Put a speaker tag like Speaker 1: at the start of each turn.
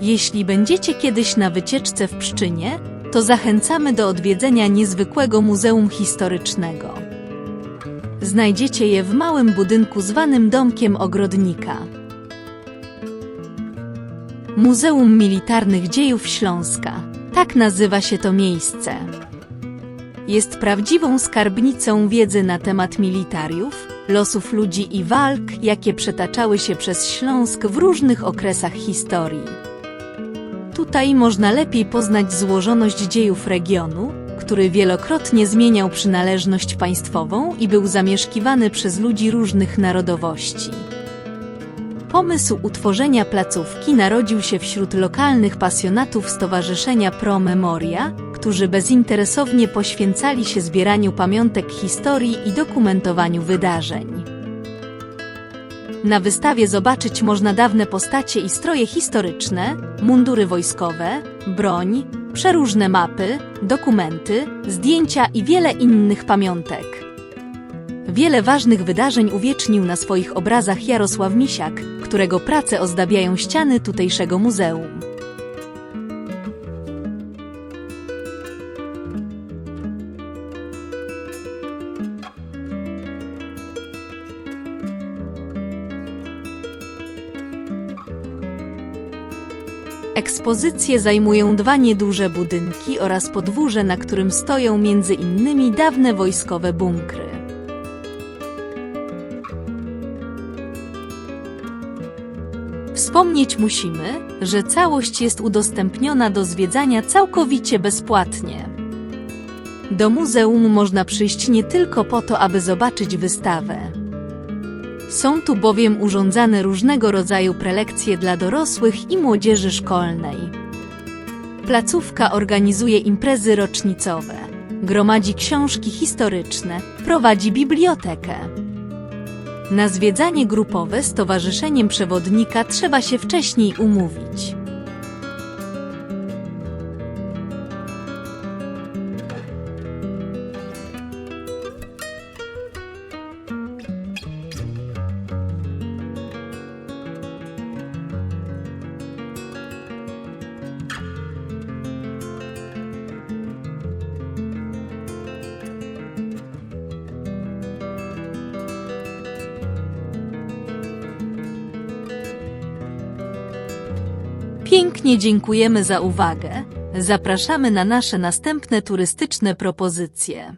Speaker 1: Jeśli będziecie kiedyś na wycieczce w Pszczynie, to zachęcamy do odwiedzenia niezwykłego Muzeum Historycznego. Znajdziecie je w małym budynku zwanym Domkiem Ogrodnika. Muzeum Militarnych Dziejów Śląska. Tak nazywa się to miejsce. Jest prawdziwą skarbnicą wiedzy na temat militariów, losów ludzi i walk, jakie przetaczały się przez Śląsk w różnych okresach historii. Tutaj można lepiej poznać złożoność dziejów regionu, który wielokrotnie zmieniał przynależność państwową i był zamieszkiwany przez ludzi różnych narodowości. Pomysł utworzenia placówki narodził się wśród lokalnych pasjonatów Stowarzyszenia Pro Memoria, którzy bezinteresownie poświęcali się zbieraniu pamiątek historii i dokumentowaniu wydarzeń. Na wystawie zobaczyć można dawne postacie i stroje historyczne, mundury wojskowe, broń, przeróżne mapy, dokumenty, zdjęcia i wiele innych pamiątek. Wiele ważnych wydarzeń uwiecznił na swoich obrazach Jarosław Misiak, którego prace ozdabiają ściany tutejszego muzeum. Ekspozycje zajmują dwa nieduże budynki oraz podwórze, na którym stoją między innymi dawne wojskowe bunkry. Wspomnieć musimy, że całość jest udostępniona do zwiedzania całkowicie bezpłatnie. Do muzeum można przyjść nie tylko po to, aby zobaczyć wystawę. Są tu bowiem urządzane różnego rodzaju prelekcje dla dorosłych i młodzieży szkolnej. Placówka organizuje imprezy rocznicowe, gromadzi książki historyczne, prowadzi bibliotekę. Na zwiedzanie grupowe z towarzyszeniem przewodnika trzeba się wcześniej umówić. Pięknie dziękujemy za uwagę. Zapraszamy na nasze następne turystyczne propozycje.